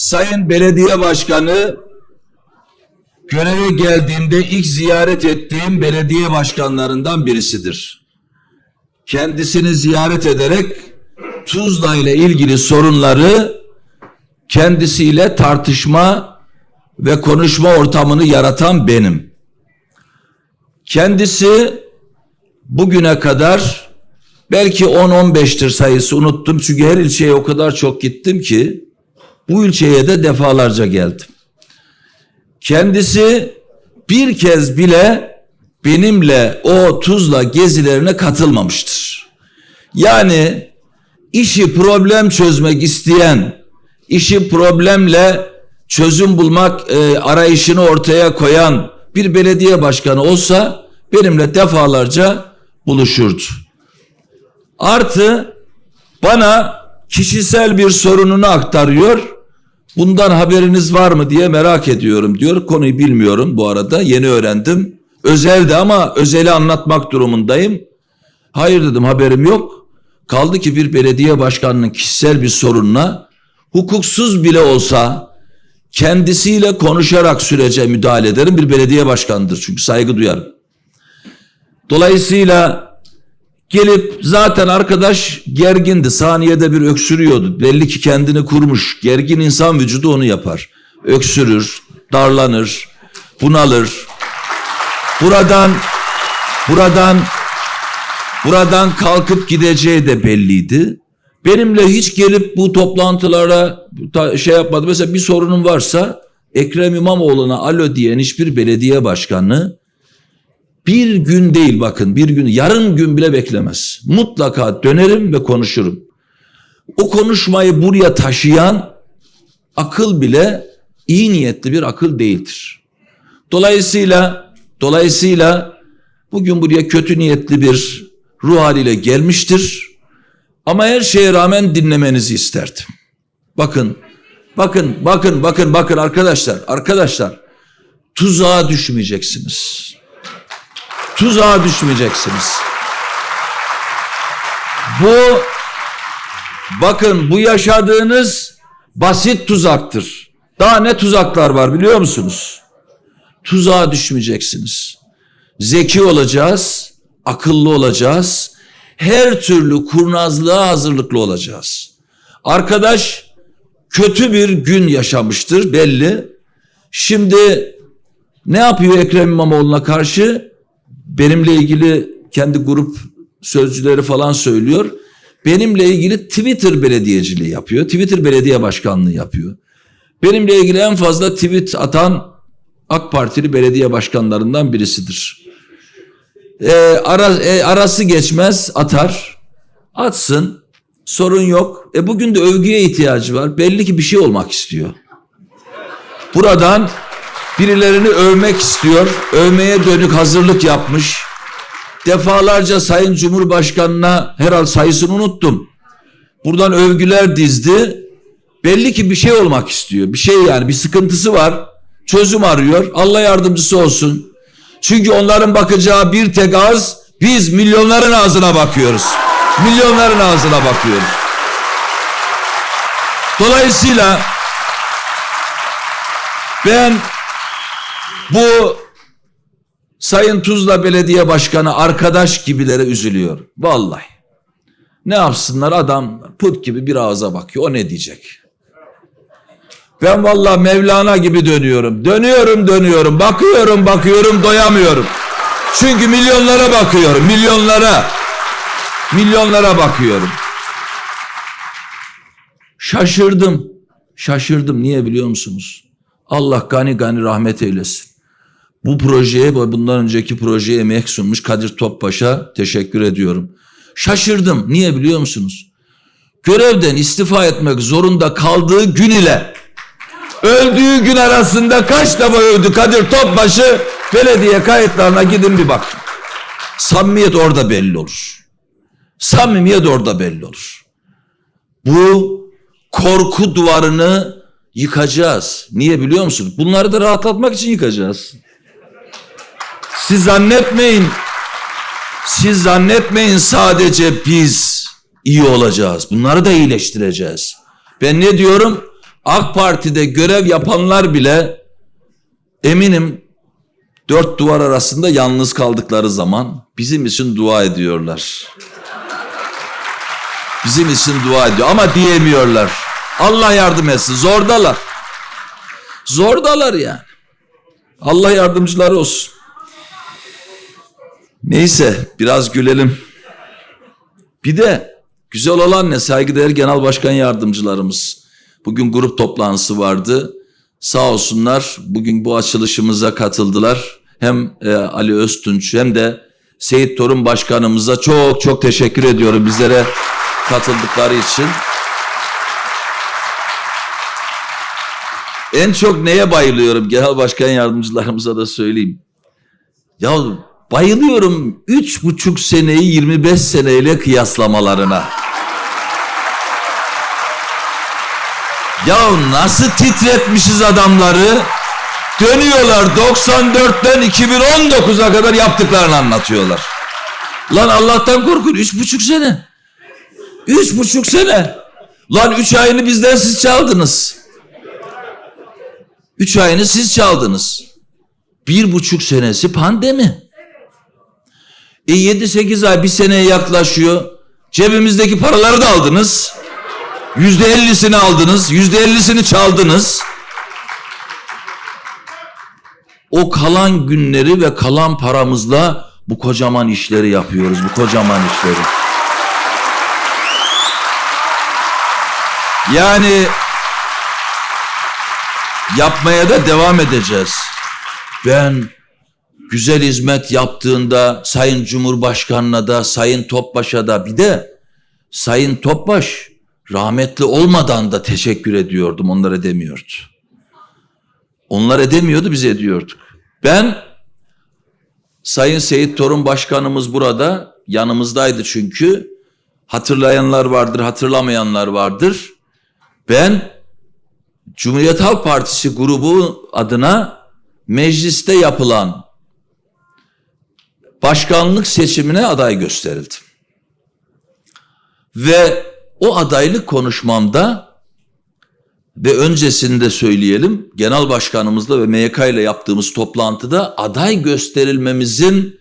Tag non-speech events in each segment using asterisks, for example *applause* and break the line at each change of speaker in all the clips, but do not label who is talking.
Sayın Belediye Başkanı göreve geldiğimde ilk ziyaret ettiğim belediye başkanlarından birisidir. Kendisini ziyaret ederek Tuzla ile ilgili sorunları kendisiyle tartışma ve konuşma ortamını yaratan benim. Kendisi bugüne kadar belki 10-15'tir sayısı unuttum çünkü her ilçeye o kadar çok gittim ki bu ilçeye de defalarca geldim. Kendisi bir kez bile benimle o Tuzla gezilerine katılmamıştır. Yani işi problem çözmek isteyen, işi problemle çözüm bulmak e, arayışını ortaya koyan bir belediye başkanı olsa benimle defalarca buluşurdu. Artı bana kişisel bir sorununu aktarıyor. Bundan haberiniz var mı diye merak ediyorum diyor. Konuyu bilmiyorum bu arada yeni öğrendim. Özeldi ama özeli anlatmak durumundayım. Hayır dedim haberim yok. Kaldı ki bir belediye başkanının kişisel bir sorununa hukuksuz bile olsa kendisiyle konuşarak sürece müdahale ederim. Bir belediye başkanıdır çünkü saygı duyarım. Dolayısıyla gelip zaten arkadaş gergindi. Saniyede bir öksürüyordu. Belli ki kendini kurmuş. Gergin insan vücudu onu yapar. Öksürür, darlanır, bunalır. Buradan buradan buradan kalkıp gideceği de belliydi. Benimle hiç gelip bu toplantılara şey yapmadı. Mesela bir sorunum varsa Ekrem İmamoğlu'na alo diyen hiçbir belediye başkanı bir gün değil bakın bir gün yarım gün bile beklemez. Mutlaka dönerim ve konuşurum. O konuşmayı buraya taşıyan akıl bile iyi niyetli bir akıl değildir. Dolayısıyla dolayısıyla bugün buraya kötü niyetli bir ruh haliyle gelmiştir. Ama her şeye rağmen dinlemenizi isterdim. Bakın, bakın, bakın, bakın, bakın arkadaşlar, arkadaşlar tuzağa düşmeyeceksiniz tuzağa düşmeyeceksiniz. Bu bakın bu yaşadığınız basit tuzaktır. Daha ne tuzaklar var biliyor musunuz? Tuzağa düşmeyeceksiniz. Zeki olacağız, akıllı olacağız. Her türlü kurnazlığa hazırlıklı olacağız. Arkadaş kötü bir gün yaşamıştır belli. Şimdi ne yapıyor Ekrem İmamoğlu'na karşı? Benimle ilgili kendi grup sözcüleri falan söylüyor. Benimle ilgili Twitter belediyeciliği yapıyor. Twitter belediye başkanlığı yapıyor. Benimle ilgili en fazla tweet atan AK Partili belediye başkanlarından birisidir. Ee, ara, e, arası geçmez atar. Atsın. Sorun yok. E bugün de övgüye ihtiyacı var. Belli ki bir şey olmak istiyor. Buradan Birilerini övmek istiyor. Övmeye dönük hazırlık yapmış. Defalarca Sayın Cumhurbaşkanı'na herhal sayısını unuttum. Buradan övgüler dizdi. Belli ki bir şey olmak istiyor. Bir şey yani bir sıkıntısı var. Çözüm arıyor. Allah yardımcısı olsun. Çünkü onların bakacağı bir tek ağız biz milyonların ağzına bakıyoruz. Milyonların ağzına bakıyoruz. Dolayısıyla ben bu Sayın Tuzla Belediye Başkanı arkadaş gibilere üzülüyor. Vallahi. Ne yapsınlar adam put gibi bir ağza bakıyor. O ne diyecek? Ben vallahi Mevlana gibi dönüyorum. Dönüyorum dönüyorum. Bakıyorum bakıyorum doyamıyorum. Çünkü milyonlara bakıyorum. Milyonlara. Milyonlara bakıyorum. Şaşırdım. Şaşırdım. Niye biliyor musunuz? Allah gani gani rahmet eylesin. Bu projeye bundan önceki projeye emek sunmuş Kadir Topbaş'a teşekkür ediyorum. Şaşırdım. Niye biliyor musunuz? Görevden istifa etmek zorunda kaldığı gün ile öldüğü gün arasında kaç defa övdü Kadir Topbaş'ı belediye kayıtlarına gidin bir bak. Samimiyet orada belli olur. Samimiyet orada belli olur. Bu korku duvarını yıkacağız. Niye biliyor musun? Bunları da rahatlatmak için yıkacağız. Siz zannetmeyin. Siz zannetmeyin sadece biz iyi olacağız. Bunları da iyileştireceğiz. Ben ne diyorum? AK Parti'de görev yapanlar bile eminim dört duvar arasında yalnız kaldıkları zaman bizim için dua ediyorlar. Bizim için dua ediyor ama diyemiyorlar. Allah yardım etsin. Zordalar. Zordalar yani. Allah yardımcıları olsun. Neyse biraz gülelim. Bir de güzel olan ne saygıdeğer genel başkan yardımcılarımız. Bugün grup toplantısı vardı. Sağ olsunlar bugün bu açılışımıza katıldılar. Hem e, Ali Öztunç hem de Seyit Torun Başkanımıza çok çok teşekkür ediyorum bizlere katıldıkları için. En çok neye bayılıyorum genel başkan yardımcılarımıza da söyleyeyim. Ya bayılıyorum üç buçuk seneyi 25 seneyle kıyaslamalarına. Ya nasıl titretmişiz adamları? Dönüyorlar 94'ten 2019'a kadar yaptıklarını anlatıyorlar. Lan Allah'tan korkun üç buçuk sene. Üç buçuk sene. Lan üç ayını bizden siz çaldınız. Üç ayını siz çaldınız. Bir buçuk senesi pandemi. E yedi sekiz ay bir seneye yaklaşıyor. Cebimizdeki paraları da aldınız. Yüzde ellisini aldınız. Yüzde ellisini çaldınız. O kalan günleri ve kalan paramızla bu kocaman işleri yapıyoruz. Bu kocaman işleri. Yani yapmaya da devam edeceğiz. Ben güzel hizmet yaptığında Sayın Cumhurbaşkanı'na da Sayın Topbaş'a da bir de Sayın Topbaş rahmetli olmadan da teşekkür ediyordum. Onlar edemiyordu. Onlar edemiyordu biz ediyorduk. Ben Sayın Seyit Torun Başkanımız burada yanımızdaydı çünkü. Hatırlayanlar vardır, hatırlamayanlar vardır. Ben Cumhuriyet Halk Partisi grubu adına mecliste yapılan başkanlık seçimine aday gösterildim. Ve o adaylık konuşmamda ve öncesinde söyleyelim genel başkanımızla ve MYK ile yaptığımız toplantıda aday gösterilmemizin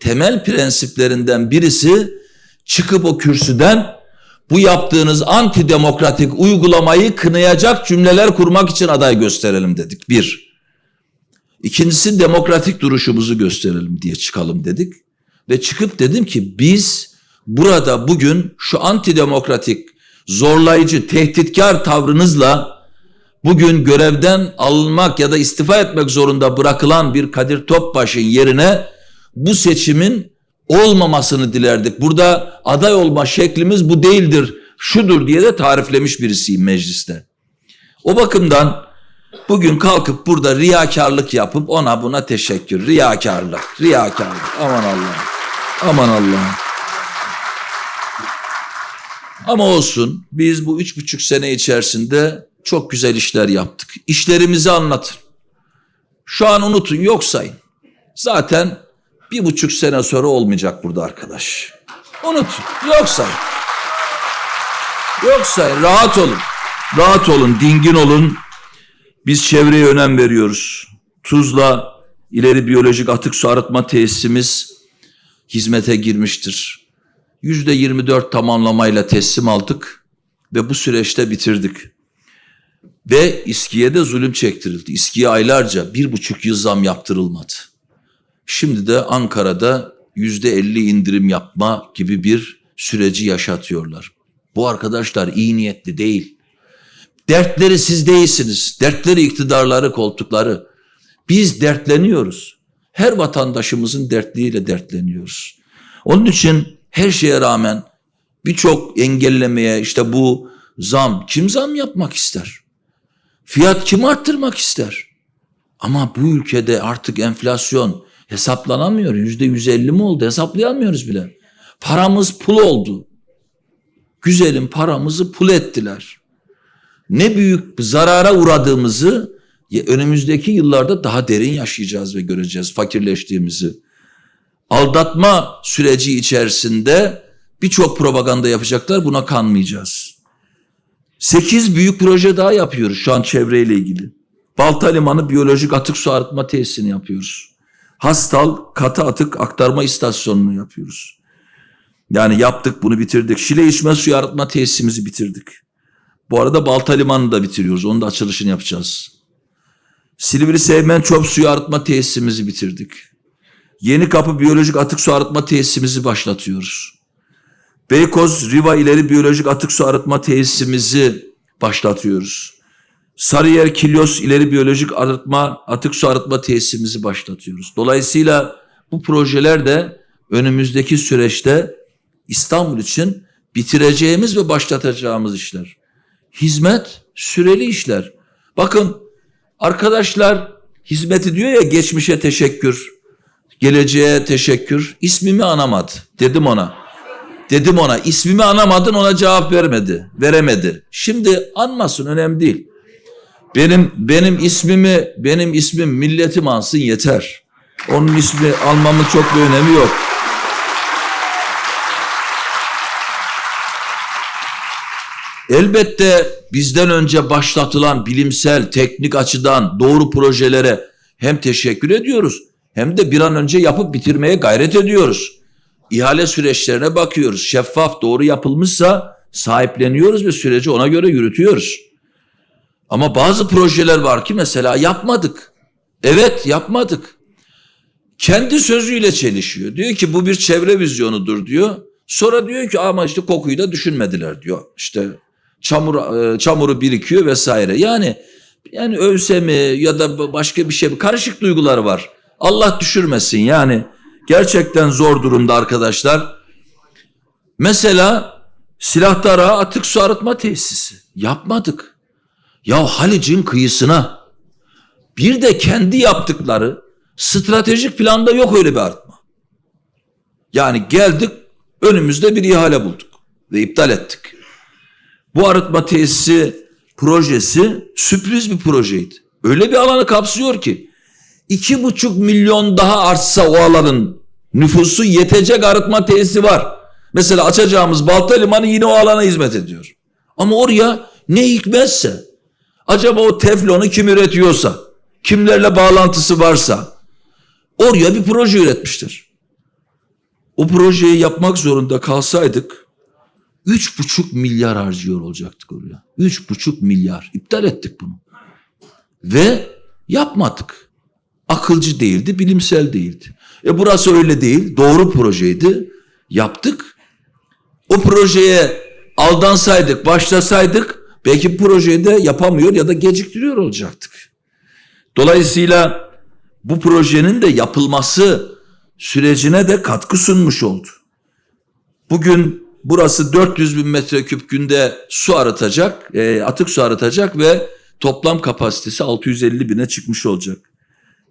temel prensiplerinden birisi çıkıp o kürsüden bu yaptığınız antidemokratik uygulamayı kınayacak cümleler kurmak için aday gösterelim dedik. Bir. İkincisi demokratik duruşumuzu gösterelim diye çıkalım dedik. Ve çıkıp dedim ki biz burada bugün şu antidemokratik, zorlayıcı, tehditkar tavrınızla bugün görevden alınmak ya da istifa etmek zorunda bırakılan bir Kadir Topbaş'ın yerine bu seçimin olmamasını dilerdik. Burada aday olma şeklimiz bu değildir, şudur diye de tariflemiş birisiyim mecliste. O bakımdan bugün kalkıp burada riyakarlık yapıp ona buna teşekkür. Riyakarlık, riyakarlık. Aman Allah'ım. Aman Allah'ım. Ama olsun biz bu üç buçuk sene içerisinde çok güzel işler yaptık. İşlerimizi anlatın. Şu an unutun yok sayın. Zaten bir buçuk sene sonra olmayacak burada arkadaş. Unutun yok sayın. Yok sayın rahat olun. Rahat olun dingin olun. Biz çevreye önem veriyoruz. Tuzla ileri biyolojik atık su arıtma tesisimiz hizmete girmiştir. Yüzde 24 tamamlamayla teslim aldık ve bu süreçte bitirdik. Ve İSKİ'ye de zulüm çektirildi. İSKİ'ye aylarca bir buçuk yıl zam yaptırılmadı. Şimdi de Ankara'da yüzde 50 indirim yapma gibi bir süreci yaşatıyorlar. Bu arkadaşlar iyi niyetli değil. Dertleri siz değilsiniz. Dertleri iktidarları, koltukları. Biz dertleniyoruz. Her vatandaşımızın dertliğiyle dertleniyoruz. Onun için her şeye rağmen birçok engellemeye işte bu zam kim zam yapmak ister? Fiyat kim arttırmak ister? Ama bu ülkede artık enflasyon hesaplanamıyor. Yüzde yüz elli mi oldu hesaplayamıyoruz bile. Paramız pul oldu. Güzelim paramızı pul ettiler. Ne büyük zarara uğradığımızı önümüzdeki yıllarda daha derin yaşayacağız ve göreceğiz fakirleştiğimizi. Aldatma süreci içerisinde birçok propaganda yapacaklar buna kanmayacağız. Sekiz büyük proje daha yapıyoruz şu an çevreyle ilgili. Balta Limanı biyolojik atık su arıtma tesisini yapıyoruz. Hastal katı atık aktarma istasyonunu yapıyoruz. Yani yaptık bunu bitirdik. Şile içme suyu arıtma tesisimizi bitirdik. Bu arada Balta Limanı'nı da bitiriyoruz. Onun da açılışını yapacağız. Silivri Sevmen Çöp Suyu Arıtma Tesisimizi bitirdik. Yeni Kapı Biyolojik Atık Su Arıtma Tesisimizi başlatıyoruz. Beykoz Riva İleri Biyolojik Atık Su Arıtma Tesisimizi başlatıyoruz. Sarıyer Kilyos İleri Biyolojik Arıtma Atık Su Arıtma Tesisimizi başlatıyoruz. Dolayısıyla bu projeler de önümüzdeki süreçte İstanbul için bitireceğimiz ve başlatacağımız işler. Hizmet süreli işler. Bakın arkadaşlar hizmeti diyor ya geçmişe teşekkür, geleceğe teşekkür. İsmimi anamadı. Dedim ona. Dedim ona ismimi anamadın ona cevap vermedi. Veremedi. Şimdi anmasın önemli değil. Benim benim ismimi benim ismim milletim ansın yeter. Onun ismi almamın çok bir önemi yok. Elbette bizden önce başlatılan bilimsel, teknik açıdan doğru projelere hem teşekkür ediyoruz hem de bir an önce yapıp bitirmeye gayret ediyoruz. İhale süreçlerine bakıyoruz. Şeffaf, doğru yapılmışsa sahipleniyoruz ve süreci ona göre yürütüyoruz. Ama bazı projeler var ki mesela yapmadık. Evet yapmadık. Kendi sözüyle çelişiyor. Diyor ki bu bir çevre vizyonudur diyor. Sonra diyor ki ama işte kokuyu da düşünmediler diyor. İşte çamur e, çamuru birikiyor vesaire. Yani yani ölse mi ya da başka bir şey mi? Karışık duyguları var. Allah düşürmesin yani. Gerçekten zor durumda arkadaşlar. Mesela Silahdara atık su arıtma tesisi. Yapmadık. Ya Halic'in kıyısına bir de kendi yaptıkları stratejik planda yok öyle bir arıtma. Yani geldik önümüzde bir ihale bulduk ve iptal ettik. Bu arıtma tesisi projesi sürpriz bir projeydi. Öyle bir alanı kapsıyor ki iki buçuk milyon daha artsa o alanın nüfusu yetecek arıtma tesisi var. Mesela açacağımız Balta Limanı yine o alana hizmet ediyor. Ama oraya ne hikmetse acaba o teflonu kim üretiyorsa kimlerle bağlantısı varsa oraya bir proje üretmiştir. O projeyi yapmak zorunda kalsaydık üç buçuk milyar harcıyor olacaktık oraya. Üç buçuk milyar. İptal ettik bunu. Ve yapmadık. Akılcı değildi, bilimsel değildi. E burası öyle değil. Doğru projeydi. Yaptık. O projeye aldansaydık, başlasaydık belki projeyi de yapamıyor ya da geciktiriyor olacaktık. Dolayısıyla bu projenin de yapılması sürecine de katkı sunmuş oldu. Bugün burası 400 bin metreküp günde su arıtacak, e, atık su arıtacak ve toplam kapasitesi 650 bine çıkmış olacak.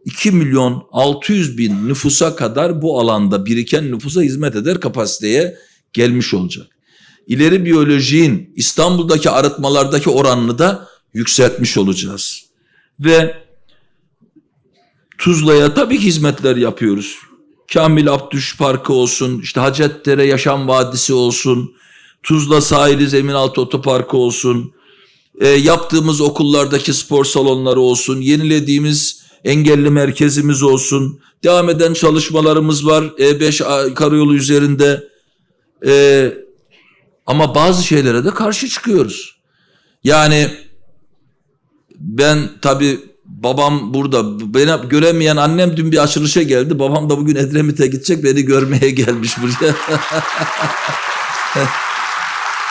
2 milyon 600 bin nüfusa kadar bu alanda biriken nüfusa hizmet eder kapasiteye gelmiş olacak. İleri biyolojiğin İstanbul'daki arıtmalardaki oranını da yükseltmiş olacağız. Ve Tuzla'ya tabii hizmetler yapıyoruz. Kamil Abdüş Parkı olsun, işte Hacettepe Yaşam Vadisi olsun, Tuzla Sahili Zeminaltı Otoparkı olsun, e, yaptığımız okullardaki spor salonları olsun, yenilediğimiz engelli merkezimiz olsun, devam eden çalışmalarımız var E5 a- karayolu üzerinde. E, ama bazı şeylere de karşı çıkıyoruz. Yani ben tabii babam burada. Beni göremeyen annem dün bir açılışa geldi. Babam da bugün Edremit'e gidecek. Beni görmeye gelmiş buraya. *laughs*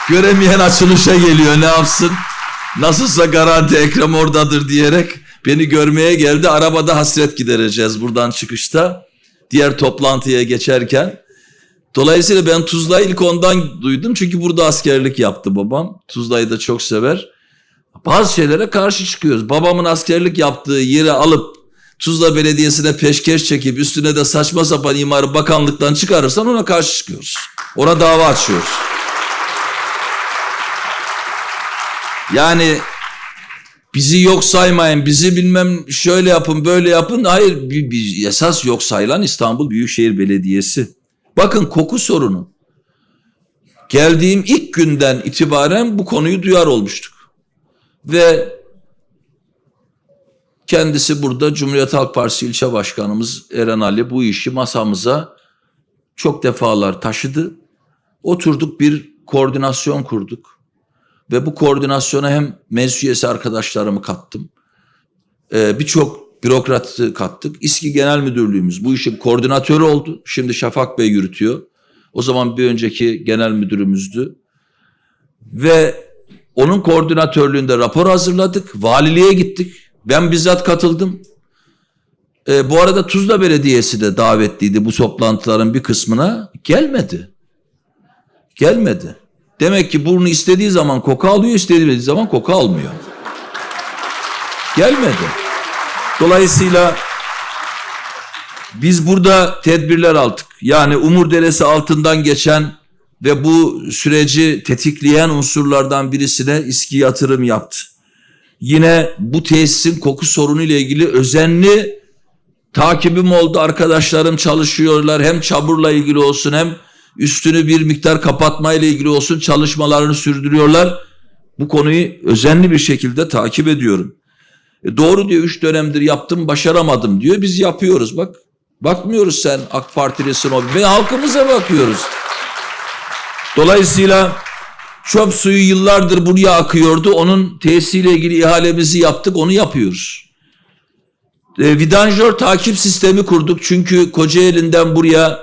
Göremeyen açılışa geliyor ne yapsın? Nasılsa garanti Ekrem oradadır diyerek beni görmeye geldi. Arabada hasret gidereceğiz buradan çıkışta. Diğer toplantıya geçerken. Dolayısıyla ben Tuzla'yı ilk ondan duydum. Çünkü burada askerlik yaptı babam. Tuzla'yı da çok sever. Bazı şeylere karşı çıkıyoruz. Babamın askerlik yaptığı yeri alıp Tuzla Belediyesi'ne peşkeş çekip üstüne de saçma sapan imarı bakanlıktan çıkarırsan ona karşı çıkıyoruz. Ona dava açıyoruz. Yani bizi yok saymayın, bizi bilmem şöyle yapın, böyle yapın. Hayır, bir, bir esas yok sayılan İstanbul Büyükşehir Belediyesi. Bakın koku sorunu. geldiğim ilk günden itibaren bu konuyu duyar olmuştuk. Ve kendisi burada Cumhuriyet Halk Partisi ilçe başkanımız Eren Ali bu işi masamıza çok defalar taşıdı. Oturduk bir koordinasyon kurduk. Ve bu koordinasyona hem meclis arkadaşlarımı kattım. Ee, Birçok bürokratı kattık. İSKİ Genel Müdürlüğümüz bu işin koordinatörü oldu. Şimdi Şafak Bey yürütüyor. O zaman bir önceki genel müdürümüzdü. Ve onun koordinatörlüğünde rapor hazırladık. Valiliğe gittik. Ben bizzat katıldım. Ee, bu arada Tuzla Belediyesi de davetliydi bu toplantıların bir kısmına. Gelmedi. Gelmedi. Demek ki burnu istediği zaman koku alıyor, istediği zaman koku almıyor. Gelmedi. Dolayısıyla biz burada tedbirler aldık. Yani Umur Deresi altından geçen ve bu süreci tetikleyen unsurlardan birisine İSKİ yatırım yaptı. Yine bu tesisin koku sorunu ile ilgili özenli takibim oldu. Arkadaşlarım çalışıyorlar. Hem çamurla ilgili olsun hem üstünü bir miktar kapatma ile ilgili olsun çalışmalarını sürdürüyorlar. Bu konuyu özenli bir şekilde takip ediyorum. E doğru diyor üç dönemdir yaptım başaramadım diyor. Biz yapıyoruz bak. Bakmıyoruz sen AK Partilisin o. Ve halkımıza bakıyoruz. Dolayısıyla çöp suyu yıllardır buraya akıyordu. Onun tesisiyle ilgili ihalemizi yaptık. Onu yapıyoruz. E, vidanjör takip sistemi kurduk. Çünkü Kocaeli'nden buraya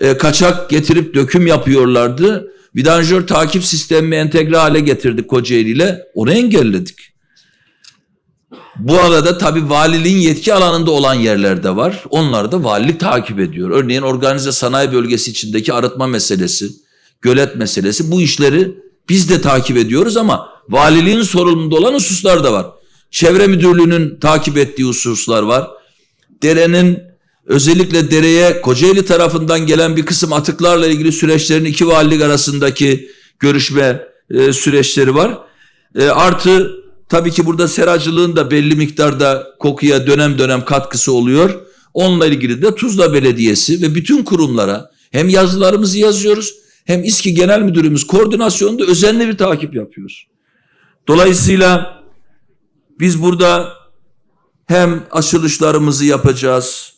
e, kaçak getirip döküm yapıyorlardı. Vidanjör takip sistemini entegre hale getirdik Kocaeli ile. Onu engelledik. Bu arada tabii valiliğin yetki alanında olan yerlerde var. Onları da valilik takip ediyor. Örneğin organize sanayi bölgesi içindeki arıtma meselesi, gölet meselesi bu işleri biz de takip ediyoruz ama valiliğin sorumluluğunda olan hususlar da var. Çevre müdürlüğünün takip ettiği hususlar var. Derenin özellikle dereye Kocaeli tarafından gelen bir kısım atıklarla ilgili süreçlerin iki valilik arasındaki görüşme e, süreçleri var. E, artı tabii ki burada seracılığın da belli miktarda kokuya dönem dönem katkısı oluyor. Onunla ilgili de Tuzla Belediyesi ve bütün kurumlara hem yazılarımızı yazıyoruz hem İSKİ Genel Müdürümüz koordinasyonunda özenli bir takip yapıyoruz. Dolayısıyla biz burada hem açılışlarımızı yapacağız,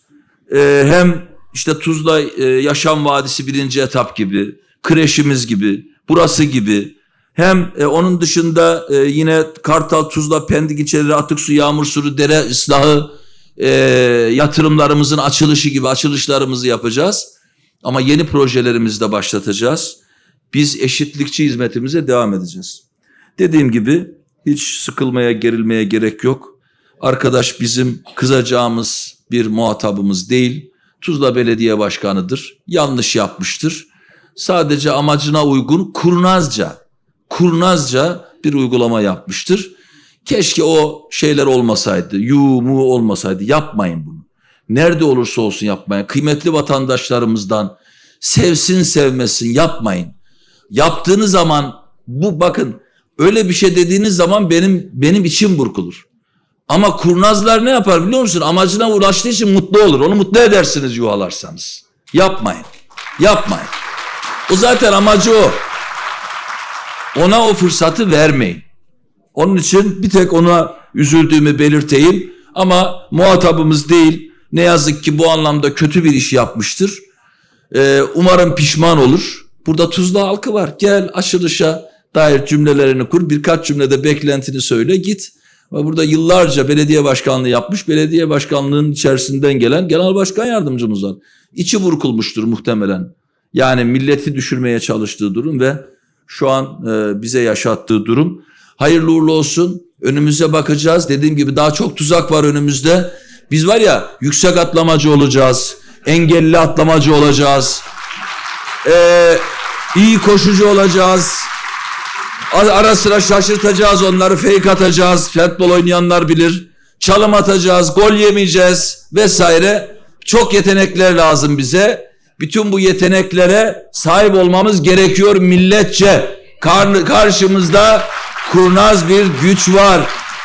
e, hem işte Tuzla e, Yaşam Vadisi birinci etap gibi, kreşimiz gibi, burası gibi, hem e, onun dışında yine Kartal, Tuzla, Pendik ilçeleri atık su, yağmur suyu, dere ıslahı yatırımlarımızın açılışı gibi açılışlarımızı yapacağız. Ama yeni projelerimizi de başlatacağız. Biz eşitlikçi hizmetimize devam edeceğiz. Dediğim gibi hiç sıkılmaya, gerilmeye gerek yok. Arkadaş bizim kızacağımız bir muhatabımız değil. Tuzla Belediye Başkanı'dır. Yanlış yapmıştır. Sadece amacına uygun kurnazca, kurnazca bir uygulama yapmıştır. Keşke o şeyler olmasaydı, yumu olmasaydı. Yapmayın bunu. Nerede olursa olsun yapmayın. Kıymetli vatandaşlarımızdan sevsin sevmesin yapmayın. Yaptığınız zaman bu bakın öyle bir şey dediğiniz zaman benim benim içim burkulur. Ama kurnazlar ne yapar biliyor musun? Amacına ulaştığı için mutlu olur. Onu mutlu edersiniz yuvalarsanız. Yapmayın. Yapmayın. O zaten amacı o. Ona o fırsatı vermeyin. Onun için bir tek ona üzüldüğümü belirteyim. Ama muhatabımız değil. Ne yazık ki bu anlamda kötü bir iş yapmıştır. Ee, umarım pişman olur. Burada Tuzla halkı var. Gel açılışa dair cümlelerini kur. Birkaç cümlede beklentini söyle git. Ama burada yıllarca belediye başkanlığı yapmış. Belediye başkanlığının içerisinden gelen genel başkan yardımcımız var. İçi burkulmuştur muhtemelen. Yani milleti düşürmeye çalıştığı durum ve şu an e, bize yaşattığı durum. Hayırlı uğurlu olsun. Önümüze bakacağız. Dediğim gibi daha çok tuzak var önümüzde. Biz var ya yüksek atlamacı olacağız. Engelli atlamacı olacağız. Ee, iyi koşucu olacağız. Ara sıra şaşırtacağız onları, fake atacağız. Futbol oynayanlar bilir. Çalım atacağız, gol yemeyeceğiz vesaire. Çok yetenekler lazım bize. Bütün bu yeteneklere sahip olmamız gerekiyor milletçe. Kar karşımızda kurnaz bir güç var.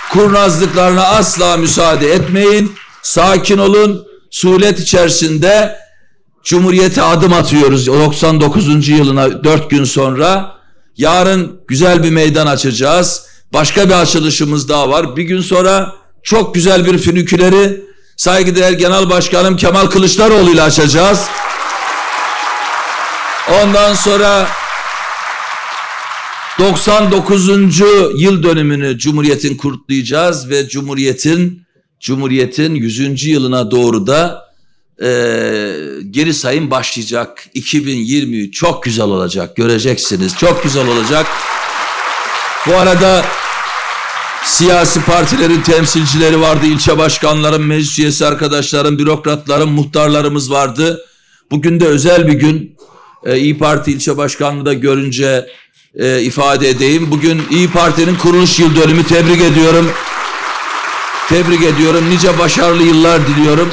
Kurnazlıklarına asla müsaade etmeyin. Sakin olun. Sulet içerisinde Cumhuriyete adım atıyoruz 99. yılına 4 gün sonra. Yarın güzel bir meydan açacağız. Başka bir açılışımız daha var. Bir gün sonra çok güzel bir füniküleri saygıdeğer Genel Başkanım Kemal Kılıçdaroğlu ile açacağız. Ondan sonra 99. yıl dönümünü Cumhuriyet'in kutlayacağız ve Cumhuriyet'in Cumhuriyet'in 100. yılına doğru da eee, geri sayım başlayacak. 2023 çok güzel olacak. Göreceksiniz. Çok güzel olacak. Bu arada siyasi partilerin temsilcileri vardı. ilçe başkanlarım, meclis üyesi arkadaşlarım, bürokratlarım, muhtarlarımız vardı. Bugün de özel bir gün. Ee, İyi Parti ilçe başkanlığı da görünce e, ifade edeyim. Bugün İyi Parti'nin kuruluş yıl dönümü tebrik ediyorum. Tebrik ediyorum. Nice başarılı yıllar diliyorum.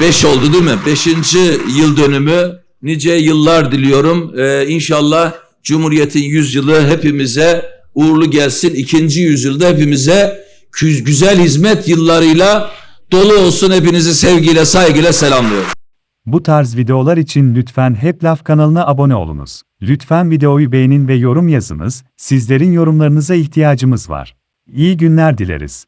Beş oldu değil mi? Beşinci yıl dönümü. Nice yıllar diliyorum. Ee, inşallah Cumhuriyet'in yüzyılı hepimize uğurlu gelsin. İkinci yüzyılda hepimize güzel hizmet yıllarıyla dolu olsun. Hepinizi sevgiyle, saygıyla selamlıyorum.
Bu tarz videolar için lütfen Hep Laf kanalına abone olunuz. Lütfen videoyu beğenin ve yorum yazınız, sizlerin yorumlarınıza ihtiyacımız var. İyi günler dileriz.